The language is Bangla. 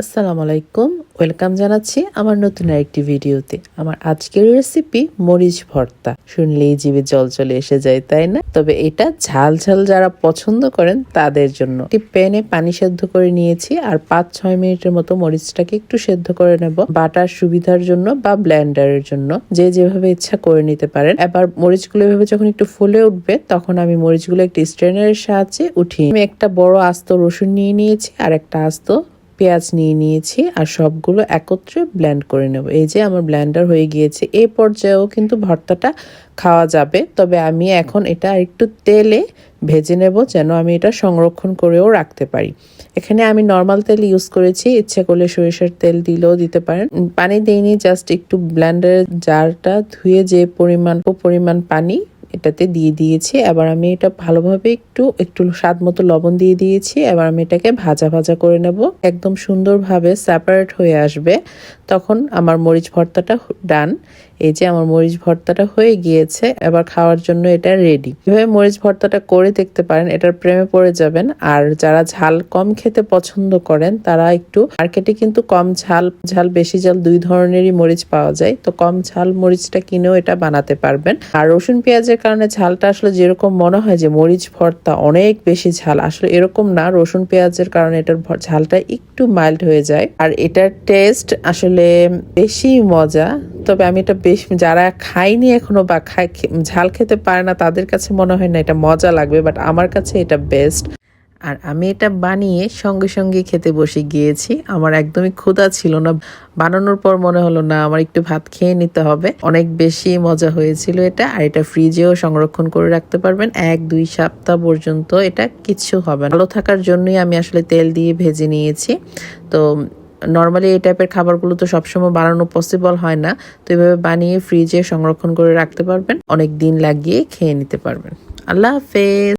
আসসালামু আলাইকুম। ওয়েলকাম জানাচ্ছি আমার নতুন আরেকটি ভিডিওতে। আমার আজকের রেসিপি মরিচ ভর্তা। শুনলেই জিভে জল চলে এসে যায়, তাই না? তবে এটা ঝাল ঝাল যারা পছন্দ করেন তাদের জন্য। একটি প্যানে পানি সেদ্ধ করে নিয়েছি আর পাঁচ ছয় মিনিটের মতো মরিচটাকে একটু সেদ্ধ করে নেব। বাটার সুবিধার জন্য বা ব্লেন্ডারের জন্য। যে যেভাবে ইচ্ছা করে নিতে পারেন। এবার মরিচগুলো এভাবে যখন একটু ফুলে উঠবে, তখন আমি মরিচগুলো একটি স্ট্রেনারের সাহায্যে উঠিয়ে আমি একটা বড় আস্ত রসুন নিয়ে নিয়েছি আর একটা আস্ত পেঁয়াজ নিয়ে নিয়েছি আর সবগুলো একত্রে ব্ল্যান্ড করে নেব। এই যে আমার ব্ল্যান্ডার হয়ে গিয়েছে এই পর্যায়েও কিন্তু ভর্তাটা খাওয়া যাবে। তবে আমি এখন এটা একটু তেলে ভেজে নেব যেন আমি এটা সংরক্ষণ করেও রাখতে পারি। এখানে আমি নর্মাল তেল ইউজ করেছি, ইচ্ছে করলে সরিষার তেল দিলেও দিতে পারেন। পানি দিইনি জাস্ট একটু ব্ল্যান্ডারের জারটা ধুয়ে যে পরিমাণ পরিমাণ পানি এটাতে দিয়ে দিয়েছি। এবার আমি এটা ভালোভাবে একটু একটু স্বাদ মতো লবণ দিয়ে দিয়েছি। এবার আমি এটাকে ভাজা ভাজা করে নেব। একদম সুন্দরভাবে সেপারেট হয়ে আসবে। তখন আমার মরিচ ভর্তাটা ডান এই যে আমার মরিচ ভর্তাটা হয়ে গিয়েছে, এবার খাওয়ার জন্য এটা রেডি এভাবে মরিচ ভর্তাটা করে দেখতে পারেন, এটার প্রেমে পড়ে যাবেন। আর যারা ঝাল কম খেতে পছন্দ করেন, তারা একটু মার্কেটে কিন্তু কম ঝাল ঝাল বেশি ঝাল দুই ধরনেরই মরিচ পাওয়া যায়। তো কম ঝাল মরিচটা কিনেও এটা বানাতে পারবেন। আর রসুন পেঁয়াজের কারণে ঝালটা আসলে যেরকম মনে হয় যে মরিচ ভর্তা অনেক বেশি ঝাল, আসলে এরকম না। রসুন পেঁয়াজের কারণে এটার ঝালটা একটু মাইল্ড হয়ে যায়। আর এটার টেস্ট আসলে বেশি মজা। তবে আমি এটা বেশ, যারা খাইনি এখনও বা খাই ঝাল খেতে পারে না, তাদের কাছে মনে হয় না এটা মজা লাগবে বাট আমার কাছে এটা বেস্ট আর আমি এটা বানিয়ে সঙ্গে সঙ্গে খেতে বসে গিয়েছি। আমার একদমই ক্ষুধা ছিল না। বানানোর পর মনে হলো, না, আমার একটু ভাত খেয়ে নিতে হবে। অনেক বেশি মজা হয়েছিল এটা, আর এটা ফ্রিজেও সংরক্ষণ করে রাখতে পারবেন। এক, দুই সপ্তাহ পর্যন্ত এটা কিচ্ছু হবে না। ভালো থাকার জন্যই আমি আসলে তেল দিয়ে ভেজে নিয়েছি। তো নর্মালি এই টাইপের খাবারগুলো তো সবসময় বানানো পসিবল হয় না। তো এভাবে বানিয়ে ফ্রিজে সংরক্ষণ করে রাখতে পারবেন। অনেক দিন লাগিয়ে খেয়ে নিতে পারবেন। আল্লাহ হাফেজ।